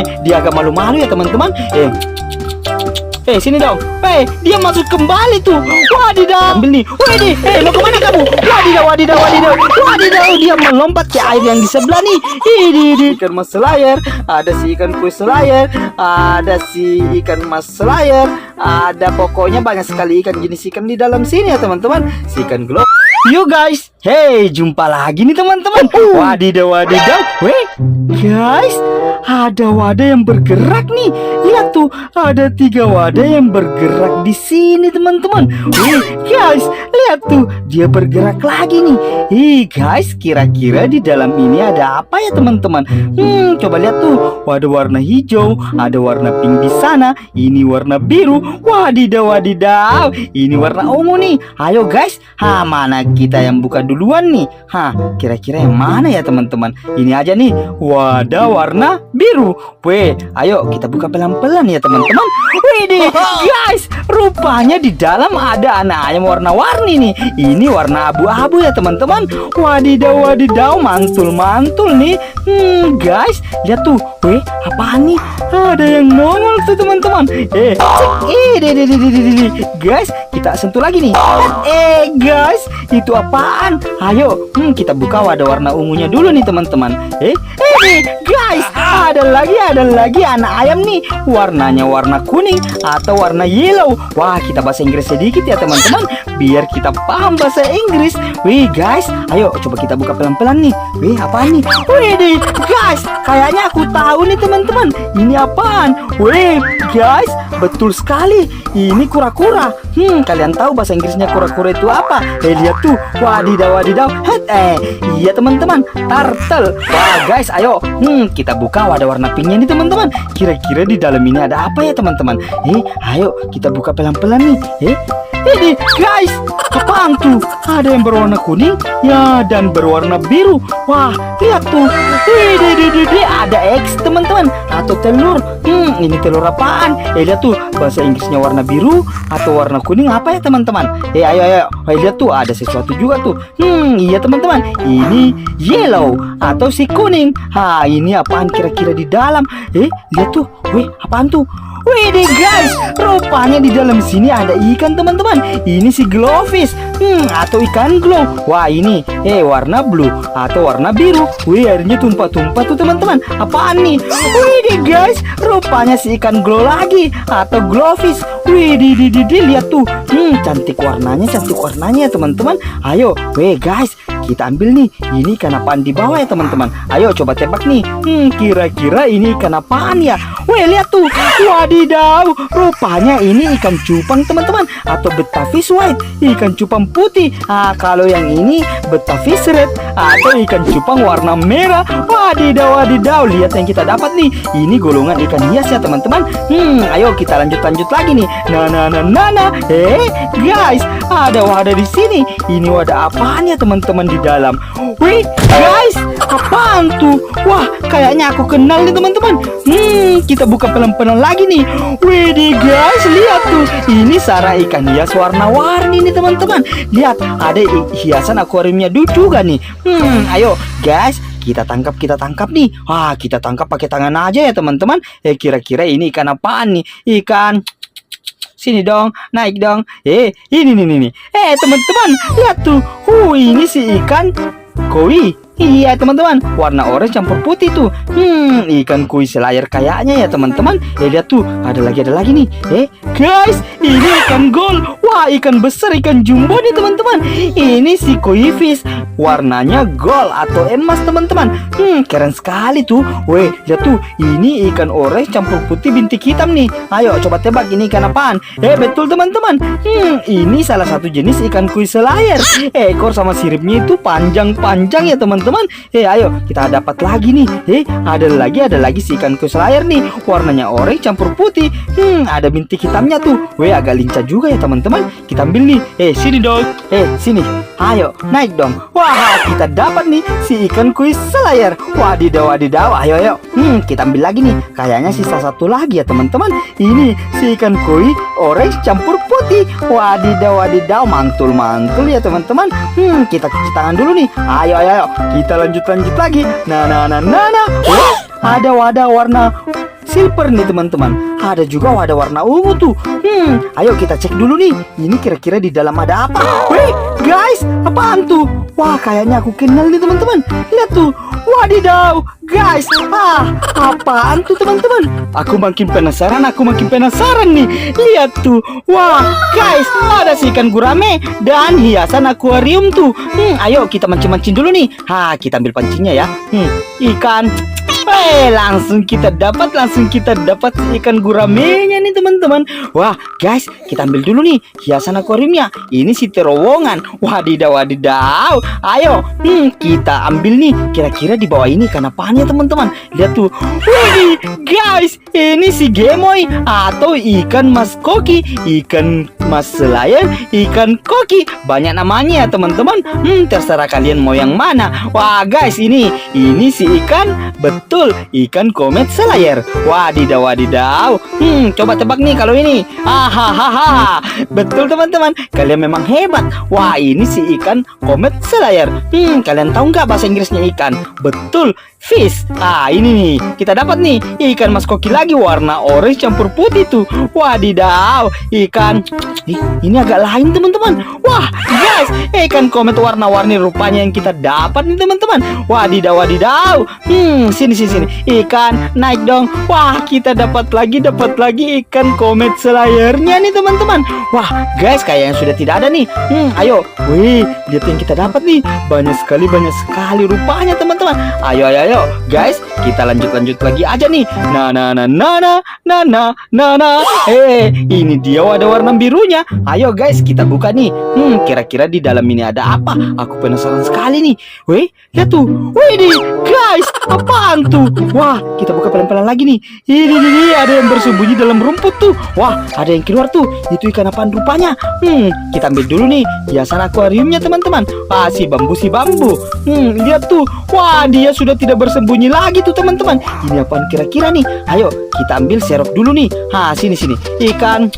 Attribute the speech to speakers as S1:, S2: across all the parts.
S1: Eh, dia agak malu-malu ya teman-teman. Eh, Eh sini dong. Eh dia masuk kembali tuh. Wadidaw. Ambil nih. Wadi. Eh mau ke mana kamu? Wadidaw wadidaw wadidaw. Wadidaw dia melompat ke air yang di sebelah nih. Ini ikan mas selayar. Ada si ikan kuis selayar. Ada si ikan mas selayar. Ada pokoknya banyak sekali ikan jenis ikan di dalam sini ya teman-teman. Si ikan glow. Yo guys, hey jumpa lagi nih teman-teman. Wadidaw wadidaw, weh guys, ada wadah yang bergerak nih. Lihat tuh, ada tiga wadah yang bergerak di sini teman-teman. Wih guys, lihat tuh, dia bergerak lagi nih. Ih guys, kira-kira di dalam ini ada apa ya teman-teman? Hmm, coba lihat tuh, wadah warna hijau, ada warna pink di sana. Ini warna biru. Wadidaw wadidaw, ini warna ungu nih. Ayo guys, ha mana kita yang buka duluan nih? Hah, kira-kira yang mana ya teman-teman? Ini aja nih, wadah warna biru. Weh, ayo kita buka pelan-pelan ya teman-teman. Deh, guys, rupanya di dalam ada anak ayam warna-warni nih. Ini warna abu-abu ya teman-teman. Wadidaw, wadidaw, mantul-mantul nih. Hmm, guys, lihat tuh. Weh, apaan nih? Ada yang nongol tuh teman-teman. Eh, cek. Eh, deh, deh, deh, deh, deh, deh. Guys, kita sentuh lagi nih. Eh, guys, itu apaan? Ayo, hmm, kita buka wadah warna ungunya dulu nih teman-teman. Eh, eh, guys, ada lagi, ada lagi anak ayam nih. Warnanya warna kuning atau warna yellow. Wah, kita bahasa Inggris sedikit ya teman-teman, biar kita paham bahasa Inggris. Wih, guys, ayo coba kita buka pelan-pelan nih. Wih, apaan nih? Wih, deh, guys, kayaknya aku tahu nih teman-teman. Ini apaan? Wih, guys, betul sekali. Ini kura-kura. Hmm, kalian tahu bahasa Inggrisnya kura-kura itu apa? Eh, lihat tuh. Wadidaw, wadidaw. Het, eh, iya teman-teman, turtle. Wah, guys, ayo. Hmm, kita buka wadah warna pinknya nih teman-teman. Kira-kira di dalam ini ada apa ya teman-teman? Eh, ayo kita buka pelan-pelan nih. Eh, ini guys, apaan tuh? Ada yang berwarna kuning, ya dan berwarna biru. Wah, lihat tuh. Deh, ada X teman-teman atau telur. Hmm, ini telur apaan? Eh, lihat tuh bahasa Inggrisnya warna biru atau warna kuning apa ya teman-teman? Eh, ayo ayo, ayo lihat tuh ada sesuatu juga tuh. Hmm, iya teman-teman. Ini yellow atau si kuning. Ha, ini apaan kira-kira di dalam? Eh, lihat tuh. Wih, apaan tuh? Wih guys, rupanya di dalam sini ada ikan teman-teman. Ini si glowfish, hmm, atau ikan glow. Wah ini, eh warna blue atau warna biru. Wih airnya tumpah-tumpah tuh teman-teman. Apaan nih? Wih guys, rupanya si ikan glow lagi atau glowfish. Wih di di di, di lihat tuh, hmm cantik warnanya, cantik warnanya ya teman-teman. Ayo, weh guys, kita ambil nih. Ini ikan apaan di bawah ya teman-teman? Ayo coba tebak nih. Hmm, kira-kira ini ikan apaan ya? Weh lihat tuh, wadidaw, rupanya ini ikan cupang teman-teman atau betafish white, ikan cupang putih. Ah, kalau yang ini betafish red atau ikan cupang warna merah. Wadidaw, wadidaw, lihat yang kita dapat nih. Ini golongan ikan hias ya teman-teman. Hmm, ayo kita lanjut-lanjut lagi nih. Nah, nah, nah, nah, nah. Eh, guys, ada wadah di sini. Ini wadah apaan ya teman-teman di dalam? Wih, guys, apaan tuh? Wah, kayaknya aku kenal nih teman-teman. Hmm, kita buka pelan-pelan lagi nih. Wih, guys, lihat tuh. Ini sarang ikan hias warna-warni nih teman-teman. Lihat, ada hiasan akuariumnya juga nih. Hmm, ayo, guys, kita tangkap kita tangkap nih. Wah, kita tangkap pakai tangan aja ya teman-teman. Eh, kira-kira ini ikan apaan nih? Ikan Sini dong, naik dong. Eh, ini nih nih. Eh, teman-teman, lihat tuh. Uh, ini si ikan koi. Iya teman-teman, warna orange campur putih tuh. Hmm, ikan koi selayar kayaknya ya teman-teman. Eh lihat tuh, ada lagi ada lagi nih. Eh, guys, ini ikan gold. Wah, ikan besar, ikan jumbo nih teman-teman. Ini si koi fish, warnanya gold atau emas teman-teman. Hmm, keren sekali tuh. Weh, lihat tuh, ini ikan orange campur putih bintik hitam nih. Ayo coba tebak ini ikan apaan? Eh, betul teman-teman. Hmm, ini salah satu jenis ikan koi selayar. Ekor sama siripnya itu panjang-panjang ya teman-teman. Eh, ayo kita dapat lagi nih. Eh, ada lagi ada lagi si ikan koi selayar nih. Warnanya orange campur putih. Hmm, ada bintik hitamnya tuh. Weh, agak lincah juga ya teman-teman. Kita ambil nih. Eh, sini dong. Eh, sini. Ayo, naik dong. Wah, kita dapat nih si ikan koi selayar. Wadidaw, wadidaw. Ayo, ayo. Hmm, kita ambil lagi nih. Kayaknya sisa satu lagi ya teman-teman. Ini si ikan koi orange campur Wadidaw, wadidaw. Mantul, mantul ya teman-teman. Hmm, kita cuci tangan dulu nih. Ayo, ayo, ayo. Kita lanjut, lanjut lagi. Nah, nah, nah, nah, nah. Wah, ada wadah warna silver nih teman-teman. Ada juga ada warna ungu tuh. Hmm, ayo kita cek dulu nih. Ini kira-kira di dalam ada apa? Weh, guys, apaan tuh? Wah, kayaknya aku kenal nih teman-teman. Lihat tuh. Wadidaw, guys. Ah, apaan tuh teman-teman? Aku makin penasaran, aku makin penasaran nih. Lihat tuh. Wah, guys, ada si ikan gurame dan hiasan akuarium tuh. Hmm, ayo kita mancing-mancing dulu nih. Ha, kita ambil pancingnya ya. Hmm, ikan Eh, langsung kita dapat, langsung kita dapat ikan guramenya nih teman-teman. Wah, guys, kita ambil dulu nih hiasan akuariumnya. Ini si terowongan. Wadidaw, wadidaw. Ayo, hmm, kita ambil nih. Kira-kira di bawah ini ikan apaan ya teman-teman? Lihat tuh. Wih, guys, ini si gemoy atau ikan mas koki, ikan mas selayar, ikan koki. Banyak namanya ya teman-teman. Hmm, terserah kalian mau yang mana. Wah, guys, ini ini si ikan betul ikan komet selayar. Wadidaw, wadidaw. Hmm, coba tebak nih kalau ini. Hahaha. Betul teman-teman, kalian memang hebat. Wah, ini si ikan komet selayar. Hmm, kalian tahu nggak bahasa Inggrisnya ikan? Betul, fish. Ah, ini nih, kita dapat nih ikan mas koki lagi warna orange campur putih tuh. Wadidaw, ikan. Ih, ini agak lain teman-teman. Wah, guys, ikan komet warna-warni rupanya yang kita dapat nih teman-teman. Wadidaw, wadidaw. Hmm, sini sini sini. Ikan naik dong. Wah, kita dapat lagi dapat lagi ikan komet selayarnya nih teman-teman. Wah, guys, kayaknya sudah tidak ada nih. Hmm, ayo. Wih, lihat yang kita dapat nih. Banyak sekali banyak sekali rupanya teman-teman. Ayo ayo, guys, kita lanjut-lanjut lagi aja nih. Nah, nah, nah, nah, nah, nah, nah, nah, nah. Eh, ini dia ada warna birunya. Ayo guys, kita buka nih. Hmm, kira-kira di dalam ini ada apa? Aku penasaran sekali nih. Weh, lihat tuh. Wih, nih, guys, apaan tuh? Wah, kita buka pelan-pelan lagi nih. Ini nih, nih, ada yang bersembunyi dalam rumput tuh. Wah, ada yang keluar tuh. Itu ikan apaan rupanya? Hmm, kita ambil dulu nih hiasan akuariumnya teman-teman. Ah, si bambu si bambu. Hmm, lihat tuh. Wah, dia sudah tidak bersembunyi lagi tuh teman-teman. Ini apaan kira-kira nih? Ayo, kita ambil serok dulu nih. Ha, sini sini. Ikan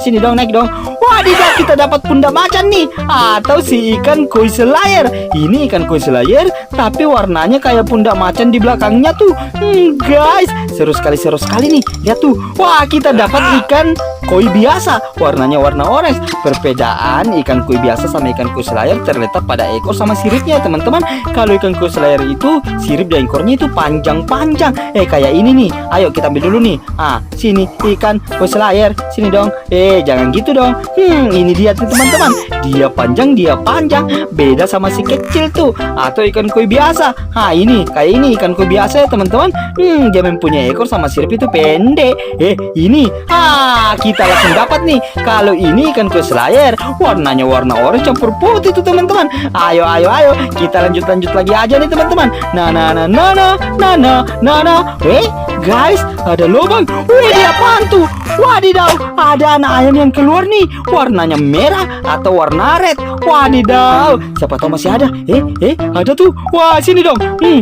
S1: Sini dong, naik dong. Wadidaw, kita dapat pundak macan nih. Atau si ikan koi selayar. Ini ikan koi selayar, tapi warnanya kayak pundak macan di belakangnya tuh. Hmm, guys, seru sekali, seru sekali nih. Lihat tuh. Wah, kita dapat ikan koi biasa. Warnanya warna orange. Perbedaan ikan koi biasa sama ikan koi selayar terletak pada ekor sama siripnya, ya, teman-teman. Kalau ikan koi selayar itu sirip dan ekornya itu panjang-panjang. Eh, kayak ini nih. Ayo kita ambil dulu nih. Ah, sini ikan koi selayar. Sini dong. Eh, jangan gitu dong. Hmm, ini dia teman-teman. Dia panjang, dia panjang. Beda sama si kecil tuh. Atau ikan koi biasa. Ha, ini kayak ini ikan koi biasa ya teman-teman. Hmm, dia mempunyai ekor sama sirip itu pendek. Eh, ini. Ah, kita langsung dapat nih. Kalau ini ikan koi selayar, warnanya warna orange campur putih tuh teman-teman. Ayo, ayo, ayo. Kita lanjut-lanjut lagi aja nih teman-teman. Nah, nah, nah, nah, nah, nah, nah, nah, nah. Eh, guys, ada lubang. Wih, dia apaan tuh? Wadidaw, ada anak ayam yang keluar nih. Warnanya merah atau warna red. Wadidaw, siapa tahu masih ada. Eh, eh, ada tuh. Wah, sini dong. Hmm.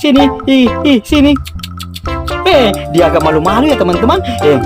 S1: Sini, ih, ih, sini. Eh, dia agak malu-malu ya teman-teman. Eh,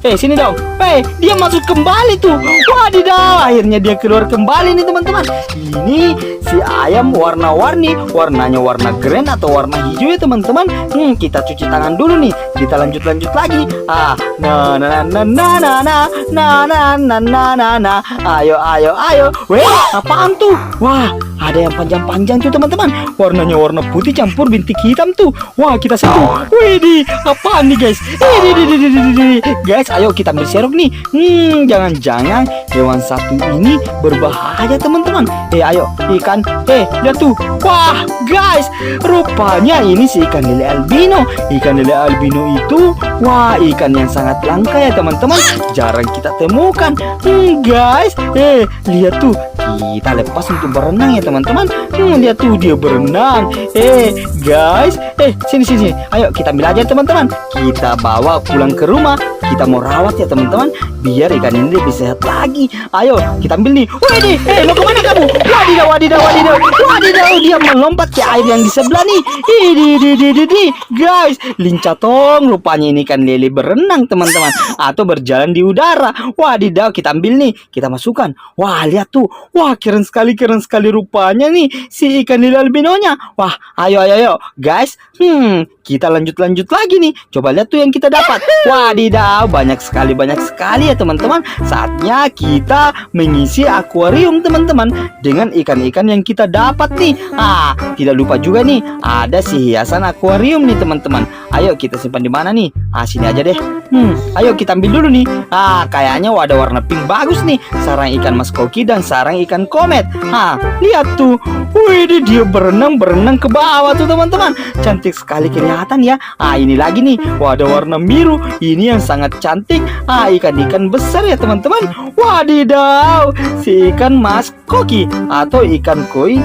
S1: Eh sini dong Eh dia masuk kembali tuh Wadidaw Akhirnya dia keluar kembali nih teman-teman Ini si ayam warna-warni Warnanya warna green atau warna hijau ya teman-teman Hmm kita cuci tangan dulu nih Kita lanjut-lanjut lagi Ah na na na na na na na na na na na na Ayo ayo ayo Weh apaan tuh Wah ada yang panjang-panjang tuh teman-teman Warnanya warna putih campur bintik hitam tuh Wah kita sentuh Widih apaan nih guys ini. Guys ayo kita ambil serok nih. Hmm jangan-jangan hewan satu ini berbahaya teman-teman. Eh ayo ikan. Eh lihat tuh. Wah guys Rupanya ini si ikan lele albino. Ikan lele albino itu Wah ikan yang sangat langka ya teman-teman. Jarang kita temukan. Hmm guys Eh lihat tuh kita lepas untuk berenang ya teman-teman. Hmm, lihat tuh dia berenang. Eh guys eh sini sini ayo kita ambil aja teman-teman. Kita bawa pulang ke rumah. Kita mau rawat ya teman-teman. Biar ikan ini lebih sehat lagi. Ayo kita ambil nih. Widih eh mau ke mana kamu? Wadidaw wadidaw wadidaw. Wadidaw dia melompat ke air yang di sebelah nih. Ini di di di di guys lincah tong rupanya ini kan lele berenang teman-teman. Atau berjalan di udara. Wadidaw kita ambil nih. Kita masukkan. Wah lihat tuh Wah, keren sekali, keren sekali rupanya nih si ikan lilo albinonya. Wah, ayo, ayo, ayo, guys. Hmm, kita lanjut-lanjut lagi nih. Coba lihat tuh yang kita dapat. Wadidaw, banyak sekali, banyak sekali ya teman-teman. Saatnya kita mengisi akuarium teman-teman dengan ikan-ikan yang kita dapat nih. Ah, tidak lupa juga nih, ada si hiasan akuarium nih teman-teman. Ayo kita simpan di mana nih? Ah, sini aja deh. Hmm, ayo kita ambil dulu nih. Ah, kayaknya ada warna pink bagus nih. Sarang ikan mas koki dan sarang ikan komet. Ah, lihat tuh. Wih, dia berenang-berenang ke bawah tuh teman-teman. Cantik sekali kelihatan ya. Ah, ini lagi nih. Wah, ada warna biru. Ini yang sangat cantik. Ah, ikan-ikan besar ya teman-teman. Wadidaw, si ikan mas koki atau ikan koi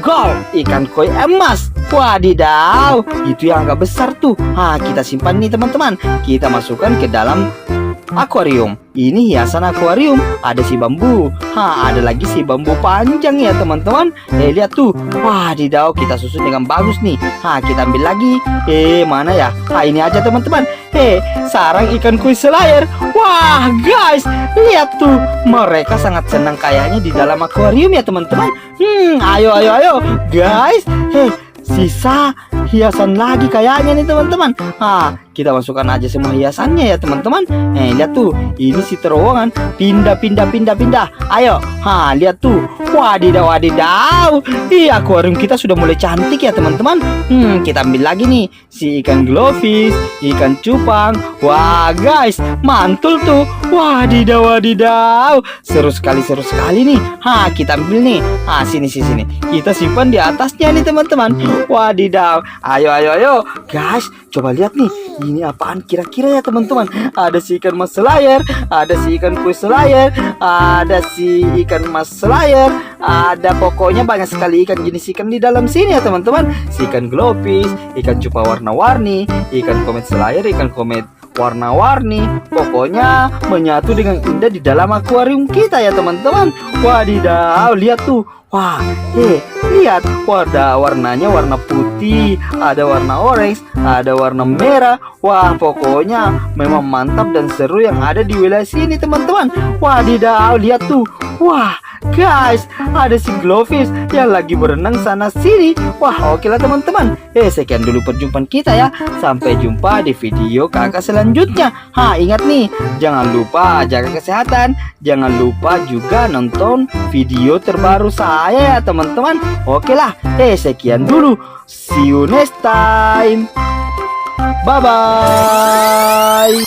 S1: gold, ikan koi emas. Wadidaw, itu yang agak besar tuh. Ah, kita simpan nih teman-teman. Kita masukkan ke dalam akuarium. Ini hiasan akuarium. Ada si bambu. Ha, ada lagi si bambu panjang ya teman-teman. Eh lihat tuh. Wadidaw, kita susun dengan bagus nih. Ha, kita ambil lagi. Eh mana ya? Ha, ini aja teman-teman. Eh, sarang ikan koi selayar. Wah, guys, lihat tuh. Mereka sangat senang kayaknya di dalam akuarium ya teman-teman. Hmm, ayo ayo ayo, guys. Hei, sisa hiasan lagi kayaknya nih teman-teman. Ah, kita masukkan aja semua hiasannya ya teman-teman. Eh, lihat tuh, ini si terowongan pindah pindah pindah pindah. Ayo, ha, lihat tuh. Wadidaw wadidaw. Ih, akuarium kita sudah mulai cantik ya teman-teman. Hmm, kita ambil lagi nih si ikan glowfish, ikan cupang. Wah, guys, mantul tuh. Wadidaw wadidaw. Seru sekali seru sekali nih. Ha, kita ambil nih. Ah, sini sini sini. Kita simpan di atasnya nih teman-teman. Wadidaw. Ayo ayo ayo. Guys, coba lihat nih. Ini apaan kira-kira ya teman-teman? Ada si ikan mas selayar, ada si ikan kue selayar, ada si ikan mas selayar, ada pokoknya banyak sekali ikan jenis ikan di dalam sini ya teman-teman. Si ikan glowfish, ikan cupa warna-warni, ikan komet selayar, ikan komet warna-warni pokoknya menyatu dengan indah di dalam akuarium kita ya teman-teman wadidaw lihat tuh wah eh lihat warna warnanya warna putih ada warna orange ada warna merah wah pokoknya memang mantap dan seru yang ada di wilayah sini teman-teman wadidaw lihat tuh wah Guys, ada si glowfish yang lagi berenang sana sini. Wah, oke lah teman-teman. Eh, sekian dulu perjumpaan kita ya. Sampai jumpa di video kakak selanjutnya. Ha, ingat nih, jangan lupa jaga kesehatan. Jangan lupa juga nonton video terbaru saya ya teman-teman. Oke lah. Eh, sekian dulu. See you next time. Bye bye.